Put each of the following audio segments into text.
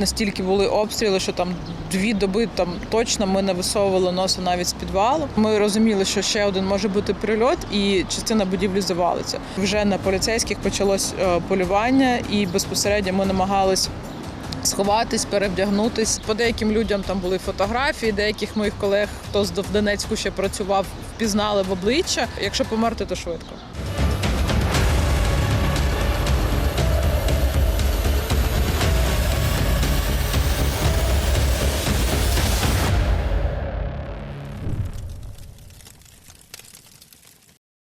настільки були обстріли, що там дві доби там точно ми не висовували носа навіть з підвалу. Ми розуміли, що ще один може бути прильот, і частина будівлі завалиться. Вже на поліцейських почалось е, полювання, і безпосередньо ми намагались. Сховатись, перевдягнутись. По деяким людям там були фотографії, деяких моїх колег, хто з Донецьку ще працював, впізнали в обличчя. Якщо померти, то швидко.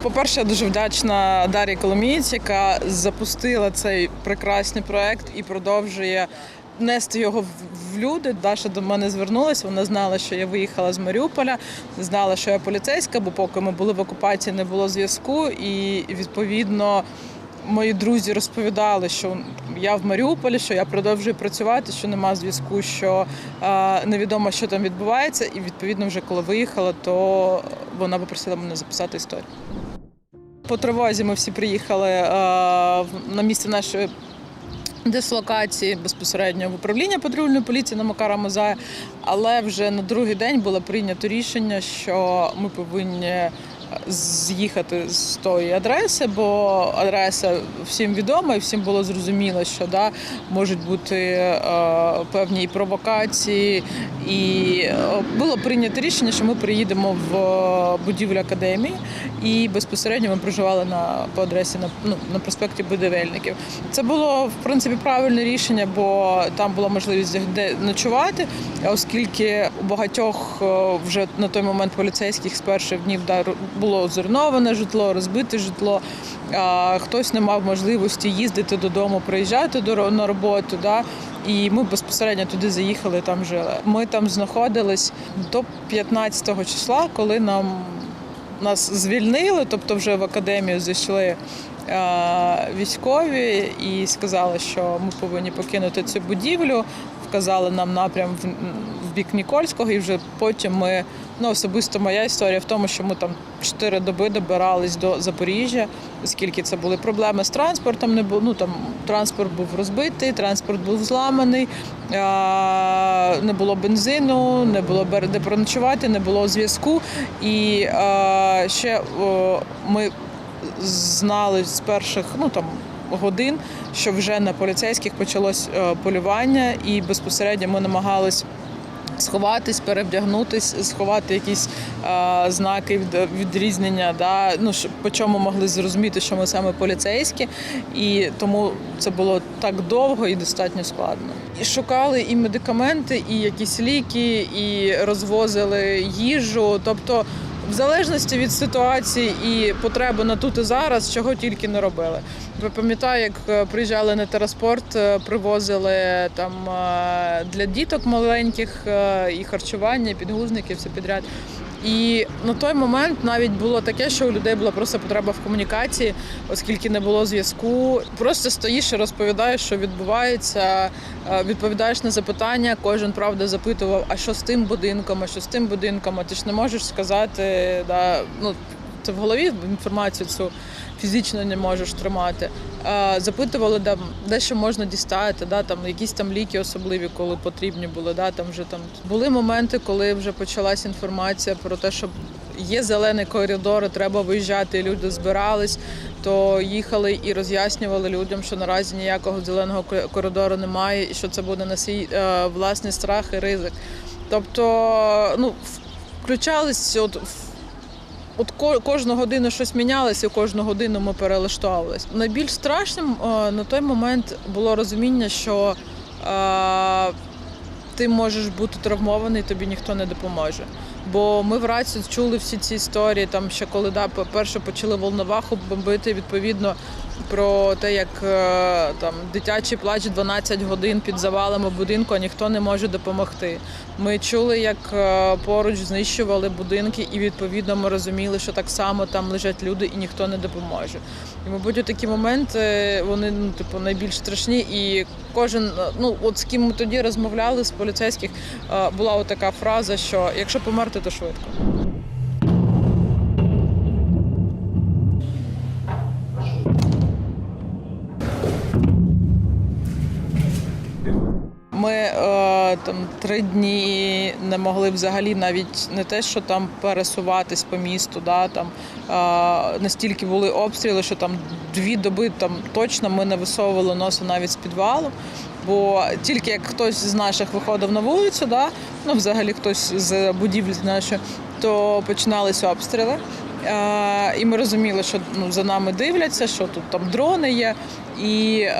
По-перше, я дуже вдячна Дар'ї Коломієць, яка запустила цей прекрасний проект і продовжує нести його в люди. Даша до мене звернулася. Вона знала, що я виїхала з Маріуполя, знала, що я поліцейська, бо поки ми були в окупації, не було зв'язку. І відповідно мої друзі розповідали, що я в Маріуполі, що я продовжую працювати, що нема зв'язку, що е, невідомо, що там відбувається. І відповідно, вже коли виїхала, то вона попросила мене записати історію. По тривозі ми всі приїхали е, на місце нашої дислокації безпосередньо в управління патрульної поліції на Макара Мазая. Але вже на другий день було прийнято рішення, що ми повинні з'їхати з тої адреси, бо адреса всім відома і всім було зрозуміло, що да, можуть бути е, певні і провокації. І е, було прийнято рішення, що ми приїдемо в е, будівлю академії і безпосередньо ми проживали на по адресі на, ну, на проспекті Будівельників. Це було в принципі правильне рішення, бо там була можливість де ночувати, оскільки у багатьох е, вже на той момент поліцейських з перших днів да, було зруйноване житло, розбите житло. Хтось не мав можливості їздити додому, приїжджати на роботу. Да? І ми безпосередньо туди заїхали, там жили. Ми там знаходились до 15 числа, коли нам нас звільнили, тобто вже в академію зайшли військові і сказали, що ми повинні покинути цю будівлю. Вказали нам напрям в бік Нікольського, і вже потім ми ну особисто моя історія в тому, що ми там чотири доби добирались до Запоріжжя, оскільки це були проблеми з транспортом. Не було ну там транспорт був розбитий, транспорт був зламаний, е, не було бензину, не було де проночувати, не було зв'язку. І е, ще о, ми знали з перших ну там годин, що вже на поліцейських почалось е, полювання, і безпосередньо ми намагались. Сховатись, перевдягнутись, сховати якісь е, знаки відрізнення, да, ну, по чому могли зрозуміти, що ми саме поліцейські, і тому це було так довго і достатньо складно. І шукали і медикаменти, і якісь ліки, і розвозили їжу. Тобто, в залежності від ситуації і потреби на тут і зараз, чого тільки не робили. Ви пам'ятаю, як е, приїжджали на тераспорт, е, привозили там е, для діток маленьких і харчування, і підгузники, все підряд. І на той момент навіть було таке, що у людей була просто потреба в комунікації, оскільки не було зв'язку. Просто стоїш і розповідаєш, що відбувається, е, відповідаєш на запитання. Кожен правда запитував, а що з тим будинком, а що з тим будинком, а ти ж не можеш сказати, да, ну це в голові інформацію цю фізично не можеш тримати. Запитували, де, де що можна дістати, да, там, якісь там ліки особливі, коли потрібні були. Да, там вже, там. Були моменти, коли вже почалась інформація про те, що є зелений коридор, треба виїжджати, і люди збирались, то їхали і роз'яснювали людям, що наразі ніякого зеленого коридору немає, і що це буде на свій е, власний страх і ризик. Тобто, ну, включались от От ко- кожну годину щось мінялося, кожну годину ми перелаштовувалися. Найбільш страшним е, на той момент було розуміння, що е, ти можеш бути травмований, тобі ніхто не допоможе. Бо ми в рацію чули всі ці історії, там ще коли да, перше почали волноваху бомбити, відповідно про те, як е, там дитячий плач 12 годин під завалами будинку, а ніхто не може допомогти. Ми чули, як е, поруч знищували будинки, і відповідно ми розуміли, що так само там лежать люди і ніхто не допоможе. І, мабуть, такі моменти вони ну, типу, найбільш страшні. І кожен, е, ну от з ким ми тоді розмовляли з поліцейських, була така фраза, що якщо померти, то швидко. Ми е, там три дні не могли взагалі навіть не те, що там пересуватись по місту. Да, там, е, настільки були обстріли, що там дві доби там точно ми не висовували носа навіть з підвалу. Бо тільки як хтось з наших виходив на вулицю, да, ну взагалі хтось з будівлі нашої, то починалися обстріли. Е, і ми розуміли, що ну, за нами дивляться, що тут там дрони є. І е,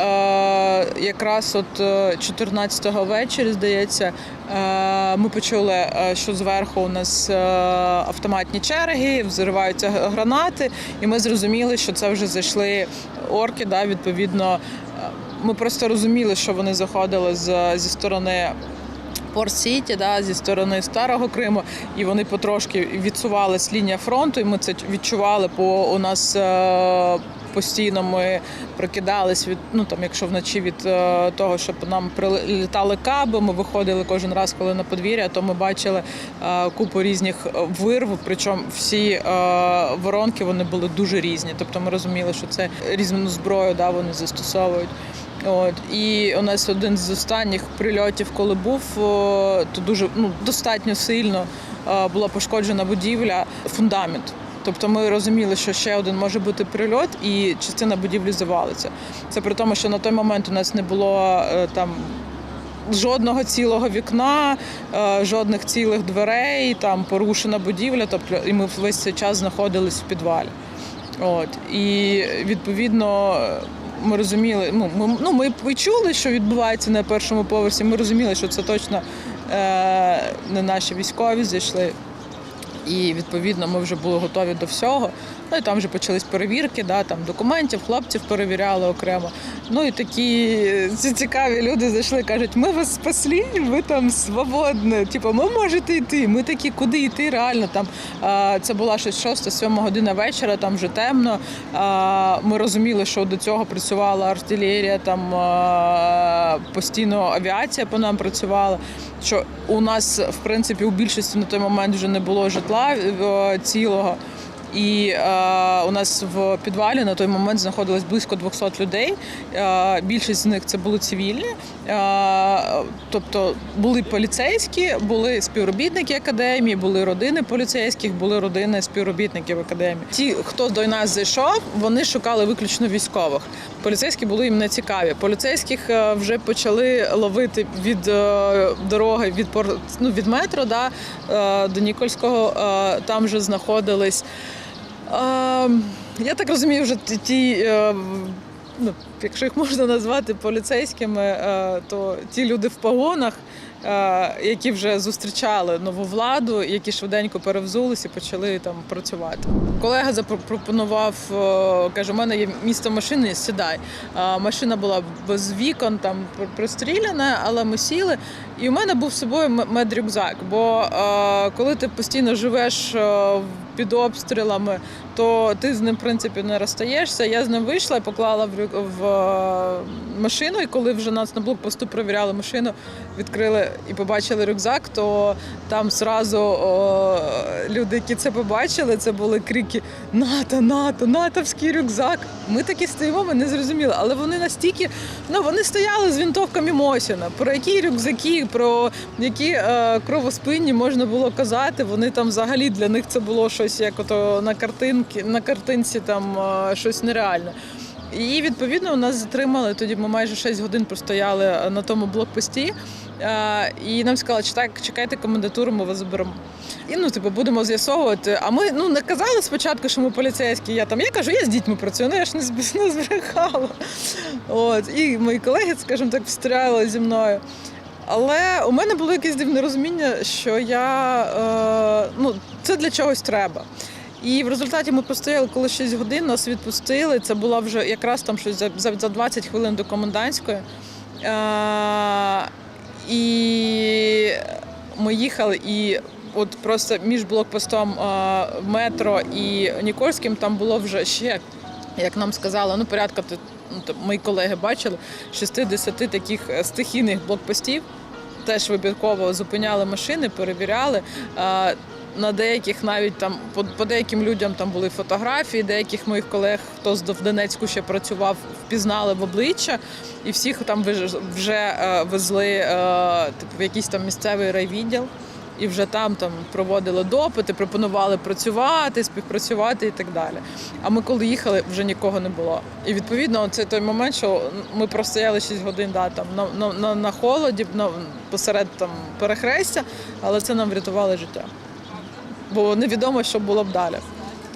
якраз от е, 14-го ввечері, здається, е, ми почули, е, що зверху у нас е, автоматні черги, взриваються гранати, і ми зрозуміли, що це вже зайшли орки. Да, відповідно, Е, ми просто розуміли, що вони заходили з, зі сторони. Порт Сіті, да, зі сторони Старого Криму, і вони потрошки відсувались лінія фронту, і ми це відчували, бо у нас е, постійно ми прокидались від, ну там, якщо вночі від е, того, щоб нам прилітали каби, ми виходили кожен раз, коли на подвір'я, то ми бачили е, купу різних вирв, причому всі е, воронки вони були дуже різні. Тобто ми розуміли, що це різну зброю да, вони застосовують. От і у нас один з останніх прильотів, коли був, то дуже ну достатньо сильно була пошкоджена будівля, фундамент. Тобто ми розуміли, що ще один може бути прильот, і частина будівлі завалиться. Це при тому, що на той момент у нас не було е, там. Жодного цілого вікна, е, жодних цілих дверей, там порушена будівля. Тобто, і ми весь цей час знаходились в підвалі. От і відповідно ми розуміли, ну ми, ну, ми і чули, що відбувається на першому поверсі. Ми розуміли, що це точно е, не наші військові зайшли. І відповідно ми вже були готові до всього. Ну і там вже почались перевірки, да, там документів, хлопців перевіряли окремо. Ну і такі ці цікаві люди зайшли, кажуть, ми вас спасли, ви там свободні. Типу, ми можете йти. Ми такі, куди йти? Реально там це була щось 6-7 година вечора, там вже темно. Ми розуміли, що до цього працювала артилерія, там постійно авіація по нам працювала. Що у нас в принципі у більшості на той момент вже не було житла е, цілого. І е, у нас в підвалі на той момент знаходилось близько 200 людей. Е, більшість з них це були цивільні, е, тобто були поліцейські, були співробітники академії, були родини поліцейських, були родини співробітників академії. Ті, хто до нас зайшов, вони шукали виключно військових. Поліцейські були їм не цікаві. Поліцейських е, вже почали ловити від е, дороги від ну, від метро да, е, до Нікольського. Там вже знаходились. Е, Я так розумію, вже ті- ті, е, ну, якщо їх можна назвати поліцейськими, е, то ті люди в погонах, е, які вже зустрічали нову владу, які швиденько перевзулися і почали там працювати. Колега запропонував, е, каже, у мене є місто машини, сідай. Машина була без вікон, там пр- простріляна, але ми сіли. І у мене був з собою медрюкзак. Бо е, коли ти постійно живеш е, під обстрілами, то ти з ним в принципі не розстаєшся. Я з ним вийшла і поклала в, в е, машину. І коли вже нас на блокпосту перевіряли машину, відкрили і побачили рюкзак, то там зразу о, люди, які це побачили, це були крики НАТО, НАТО, натовський рюкзак. Ми такі стоїмо, ми не зрозуміли. Але вони настільки, ну вони стояли з вінтовками Мосіна. Про які рюкзаки, про які е, кровоспинні можна було казати. Вони там взагалі для них це було щось як ото на картинці, на картинці там е, щось нереальне. І відповідно у нас затримали. Тоді ми майже 6 годин простояли на тому блокпості. І нам сказали, що так, чекайте комендатуру, ми вас заберемо. І ну, типу, будемо з'ясовувати. А ми ну не казали спочатку, що ми поліцейські. Я там я кажу, я з дітьми працюю, ну я ж не збрехала. От і мої колеги, скажімо так, встряли зі мною. Але у мене було якесь дивне розуміння, що я е, ну це для чогось треба. І в результаті ми постояли, коли 6 годин нас відпустили. Це було вже якраз там щось за, за, за 20 хвилин до комендантської. І ми їхали, і от просто між блокпостом метро і Нікольським там було вже ще, як нам сказали, ну порядка ну, мої колеги бачили 60 таких е, стихійних блокпостів. Теж вибірково зупиняли машини, перевіряли. На деяких навіть там по, по деяким людям там були фотографії, деяких моїх колег, хто з Донецьку ще працював, впізнали в обличчя, і всіх там вже, вже е, везли е, типу, в якийсь там місцевий райвідділ. І вже там там проводили допити, пропонували працювати, співпрацювати і так далі. А ми коли їхали, вже нікого не було. І відповідно, це той момент, що ми простояли 6 годин да, там, на, на, на холоді, на, посеред там, перехрестя, але це нам врятувало життя. Бо невідомо, що було б далі.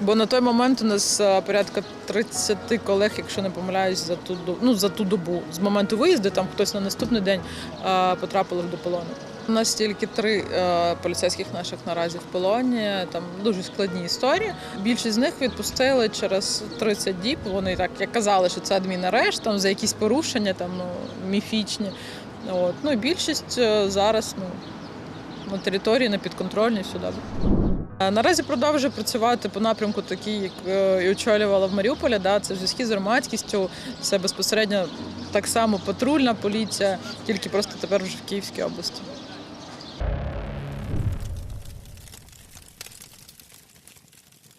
Бо на той момент у нас е, порядка 30 колег, якщо не помиляюсь, за ту ну, за ту добу. З моменту виїзду там хтось на наступний день е, потрапили до полону. У нас тільки три е, поліцейських наших наразі в полоні. Там дуже складні історії. Більшість з них відпустили через 30 діб. Вони так як казали, що це адмінарешт, там за якісь порушення, там ну міфічні. От ну і більшість зараз ну на території на підконтрольній сюди. Е, Наразі продовжую працювати по напрямку, такий, як е, і очолювала в Маріуполі. Да, це зв'язки з громадськістю, це безпосередньо так само патрульна поліція, тільки просто тепер вже в Київській області.